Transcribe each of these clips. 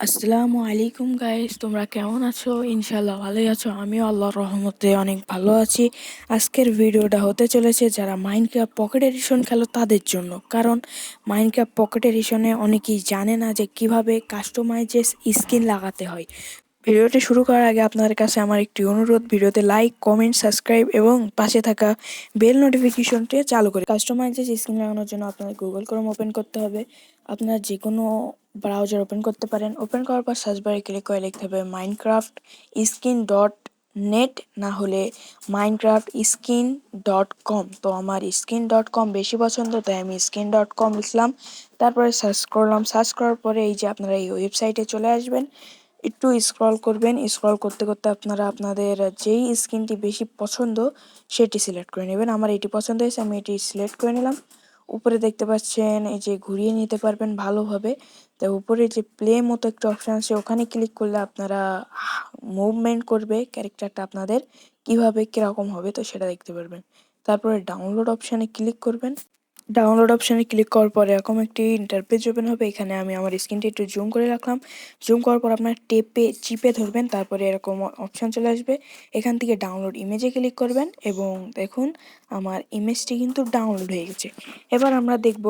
আসসালামু আলাইকুম গাইস তোমরা কেমন আছো? ইনশাল্লাহ ভালোই আছো। আমিও আল্লাহর রহমতে অনেক ভালো আছি। আজকের ভিডিওটা হতে চলেছে যারা মাইনক্রাফট পকেট এডিশন খেলো তাদের জন্য। কারণ মাইনক্রাফট পকেট এডিশনে অনেকেই জানে না যে কীভাবে কাস্টমাইজেস স্কিন লাগাতে হয়। ভিডিওটি শুরু করার আগে আপনাদের কাছে আমার একটি অনুরোধ, ভিডিওতে লাইক কমেন্ট সাবস্ক্রাইব এবং পাশে থাকা বেল নোটিফিকেশনটি চালু করে। কাস্টমাইজেস স্ক্রিন লাগানোর জন্য আপনার গুগল ক্রোম ওপেন করতে হবে। আপনার যে কোনো ব্রাউজার ওপেন করতে পারেন। ওপেন করার পর সার্চ বারে ক্লিক করে লিখতে হবে মাইনক্রাফট স্কিন ডট নেট না হলে মাইনক্রাফট স্কিন ডট কম তো আমার স্কিন ডট কম বেশি পছন্দ, তাই আমি স্কিন ডট কম লিখলাম। তারপরে সার্চ করলাম। সার্চ করার পরে এই যে আপনারা এই ওয়েবসাইটে চলে আসবেন, একটু স্ক্রল করবেন। স্ক্রল করতে করতে আপনারা আপনাদের যেই স্কিনটি বেশি পছন্দ, সেটি সিলেক্ট করে নেবেন। আমার এটি পছন্দ হয়েছে, আমি এটি সিলেক্ট করে নিলাম। উপরে দেখতে পাচ্ছেন, এই যে ঘুরিয়ে নিতে পারবেন ভালোভাবে। তো উপরে যে প্লে মতো একটা অপশান আছে, ওখানে ক্লিক করলে আপনারা মুভমেন্ট করবে ক্যারেক্টারটা আপনাদের, কীভাবে কীরকম হবে তো সেটা দেখতে পারবেন। তারপরে ডাউনলোড অপশানে ক্লিক করবেন। ডাউনলোড অপশানে ক্লিক করার পর এরকম একটি ইন্টারপেজ ওপেন হবে। এখানে আমি আমার স্ক্রিনটি একটু জুম করে রাখলাম। জুম করার পর আপনার টেপে চিপে ধরবেন, তারপরে এরকম অপশান চলে আসবে। এখান থেকে ডাউনলোড ইমেজে ক্লিক করবেন এবং দেখুন, আমার ইমেজটি কিন্তু ডাউনলোড হয়ে গেছে। এবার আমরা দেখব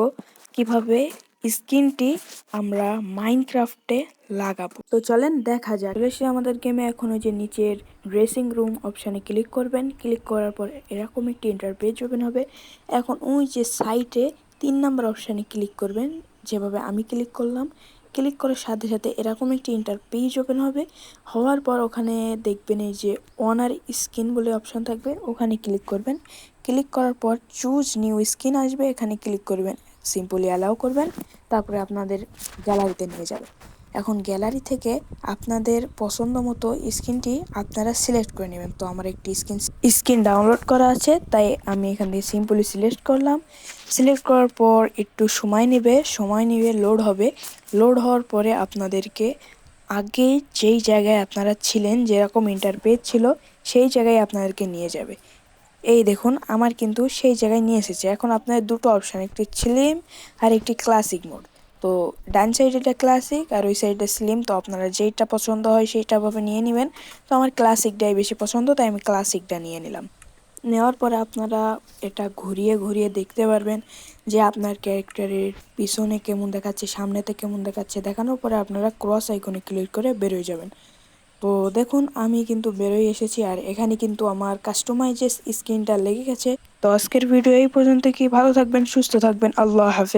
কীভাবে স্ক্রিনটি আমরা মাইনক্রাফটে লাগাবো। তো চলেন দেখা যাক। চলে আমাদের গেমে এখন ওই যে নিচের ড্রেসিং রুম অপশানে ক্লিক করবেন। ক্লিক করার পর এরকম একটি ইন্টারপেজ ওপেন হবে। এখন ওই যে সাইটে তিন নাম্বার অপশানে ক্লিক করবেন। যেভাবে আমি ক্লিক করলাম। ক্লিক করার সাথে সাথে এরকম একটি ইন্টার পেজ ওপেন হবে। হওয়ার পর ওখানে দেখবেন এই যে অনার স্কিন বলে অপশান থাকবে। ওখানে ক্লিক করবেন। ক্লিক করার পর চুজ নিউ স্কিন আসবে। এখানে ক্লিক করবেন। সিম্পলি অ্যালাউ করবেন, তারপরে আপনাদের গ্যালারিতে নিয়ে যাবে। এখন গ্যালারি থেকে আপনাদের পছন্দ মতো স্ক্রিনটি আপনারা সিলেক্ট করে নেবেন। তো আমার একটি স্কিন স্ক্রিন ডাউনলোড করা আছে, তাই আমি এখান থেকে সিম্পলি সিলেক্ট করলাম। সিলেক্ট করার পর একটু সময় নেবে সময় নেবে লোড হবে। লোড হওয়ার পরে আপনাদেরকে আগে যেই জায়গায় আপনারা ছিলেন, যেরকম ইন্টারপেজ ছিল, সেই জায়গায় আপনাদেরকে নিয়ে যাবে। এই দেখুন, আমার কিন্তু সেই জায়গায় নিয়ে এসেছে। এখন আপনার দুটো অপশান একটি স্লিম আর একটি ক্লাসিক মোড তো ডান সাইডে এটা ক্লাসিক আর ওই সাইডে স্লিম তো আপনারা যেইটা পছন্দ হয় সেইটাভাবে নিয়ে নেবেন। তো আমার ক্লাসিকটাই বেশি পছন্দ, তাই আমি ক্লাসিকটা নিয়ে নিলাম। নেওয়ার পরে আপনারা এটা ঘুরিয়ে ঘুরিয়ে দেখতে পারবেন যে আপনার ক্যারেক্টারের পিছনে কেমন দেখাচ্ছে, সামনেতে কেমন দেখাচ্ছে। দেখানোর পরে আপনারা ক্রস আইকনে ক্লিক করে বেরোয় যাবেন। তো দেখুন, আমি কিন্তু বেরোই এসেছি আর এখানে কিন্তু আমার কাস্টমাইজেস স্ক্রিনটা লেগে গেছে। তো আজকের ভিডিও এই পর্যন্ত কি? ভালো থাকবেন, সুস্থ থাকবেন। আল্লাহ হাফেজ।